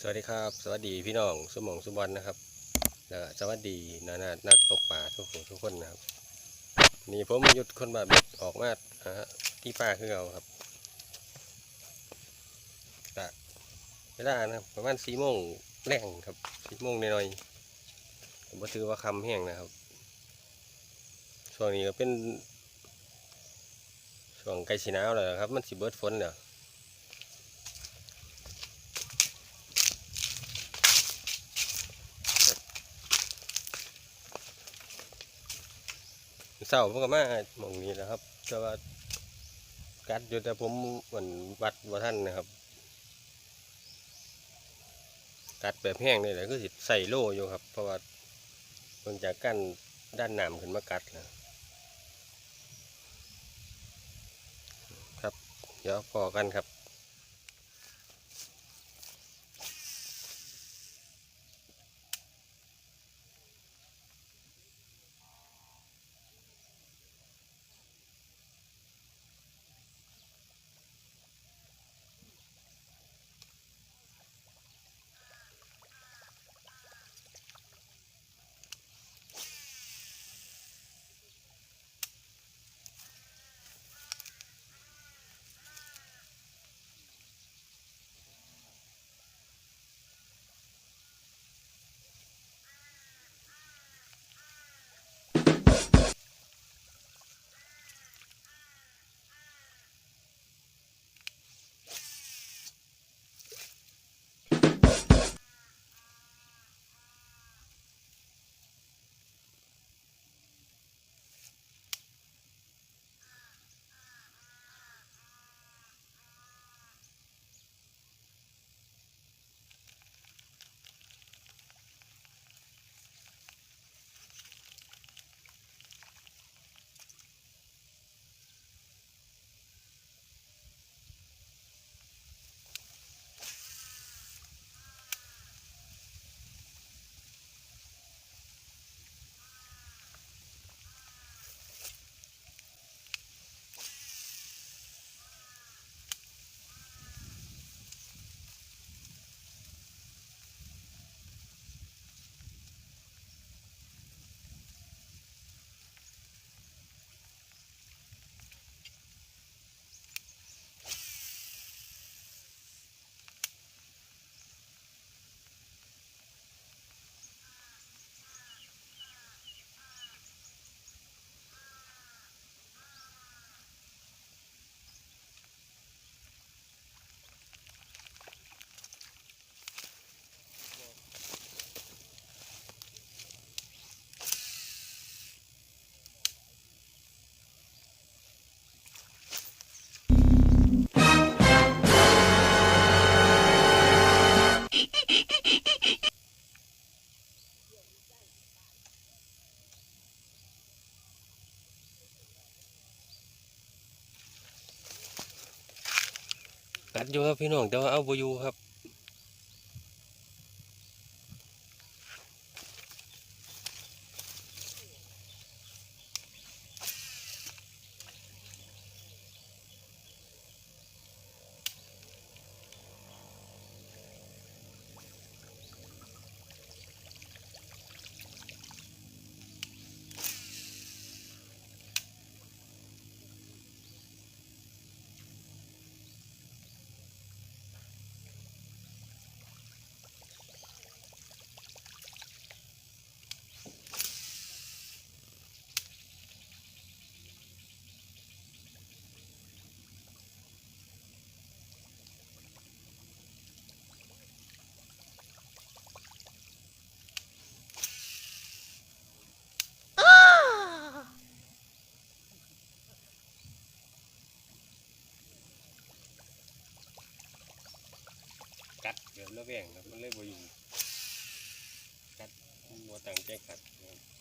สวัสดีครับ สวัสดีพี่น้องสมองสุบอลนะครับแล้วสวัสดีนานานักตกป่าทุกคนทุกคนนะครับ นี่ผมหยุดคนบาเบ็ดออกมาอ่าที่ป่าคือเราครับกะเวลานะครับประมาณสี่โมงแรงครับสี่โมงน่อยๆผมก็ถือว่าคำแห้งนะครับช่วงนี้ก็เป็นช่วงใกล้สีหนาวแล้วครับ มันสิเบิดฝนแล้ว เศร้าผมก็มาหมองนี้แหล้วครับ แต่ว่ากัดอยู่แต่ผมเหมือนวัดว่าท่านนะครับ กัดแบบแห้งนี่แหละคือสิใส่โล่อยู่ครับ เพราะว่าเพิ่งจากกั้นด้านหนามขึ้นมากัดนะครับ เดี๋ยวพอกันครับ กัดอยู่ครับพี่น้องแต่ว่าเอาบอยู่ครับ กัดเดี๋ยวระแวงครับมันเลยบ่อยู่กัดมัวต่างแจกัดนะครับ